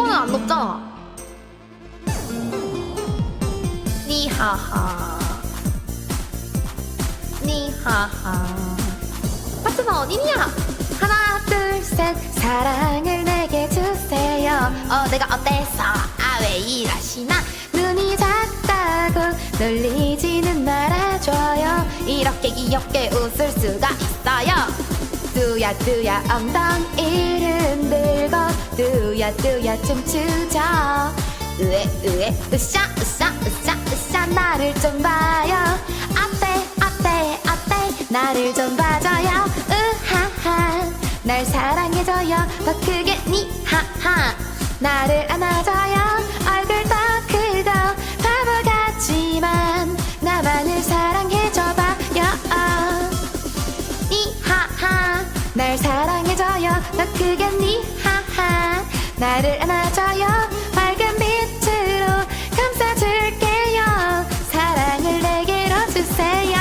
이거는 안 높잖아. 니하하. 니하하. 파트너 어디냐? 하나, 둘, 셋. 사랑을 내게 주세요. 어, 내가 어땠어? 아, 왜 이러시나? 눈이 작다고 놀리지는 말아줘요. 이렇게 귀엽게 웃을 수가 있어요. 뚜야 뚜야 엉덩이를 흔들고 뚜야 춤추자. 으에 으에 으쌰 으쌰 으쌰 으쌰 나를 좀 봐요. 어때 어때 어때 나를 좀 봐줘요. 으하하 날 사랑해줘요. 더 크게 니하하 나를 안아줘요. 얼굴 더 크고 바보 같지만 나만을 사랑해줘봐요. 니하하 날 사랑해줘요. 더 크게 니하하 나를 안아줘요. 밝은 빛으로 감싸줄게요. 사랑을 내게로 주세요.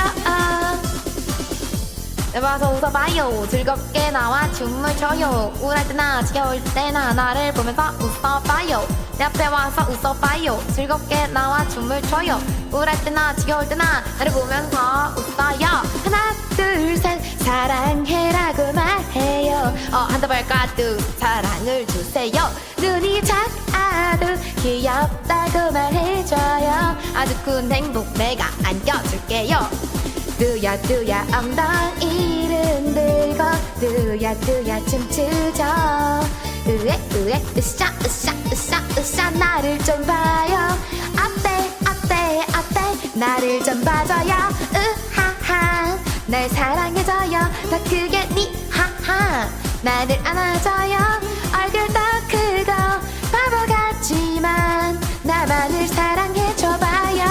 내 봐서 웃어봐요. 즐겁게 나와 춤을 춰요. 우울할 때나 지겨울 때나 나를 보면서 웃어봐요. 내 앞에 와서 웃어봐요. 즐겁게 나와 춤을 춰요. 우울할 때나 지겨울 때나 나를 보면서 어 한두 발가득. 사랑을 주세요. 눈이 작아도 귀엽다고 말해줘요. 아주 큰 행복 내가 안겨줄게요. 뚜야 뚜야 엉덩이를 흔들고 뚜야 뚜야 춤추죠. 으에 으에 으쌰 으쌰 으쌰 으쌰 나를 좀 봐요. 어때 어때 어때 나를 좀 봐줘요. 으하하. 날 사랑해줘요. 더 크게 니하하 나를 안아줘요. 얼굴 더 크고 바보 같지만 나만을 사랑해줘봐요.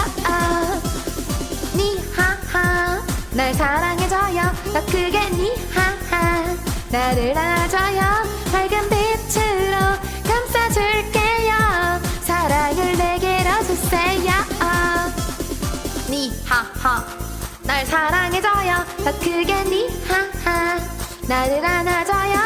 니하하 날 사랑해줘요. 더 크게 니하하. 나를 안아줘요. 밝은 빛으로 감싸줄게요. 사랑을 내게로 주세요. 니하하 날 사랑해줘요. 더 크게 니하하. 나를 안아줘요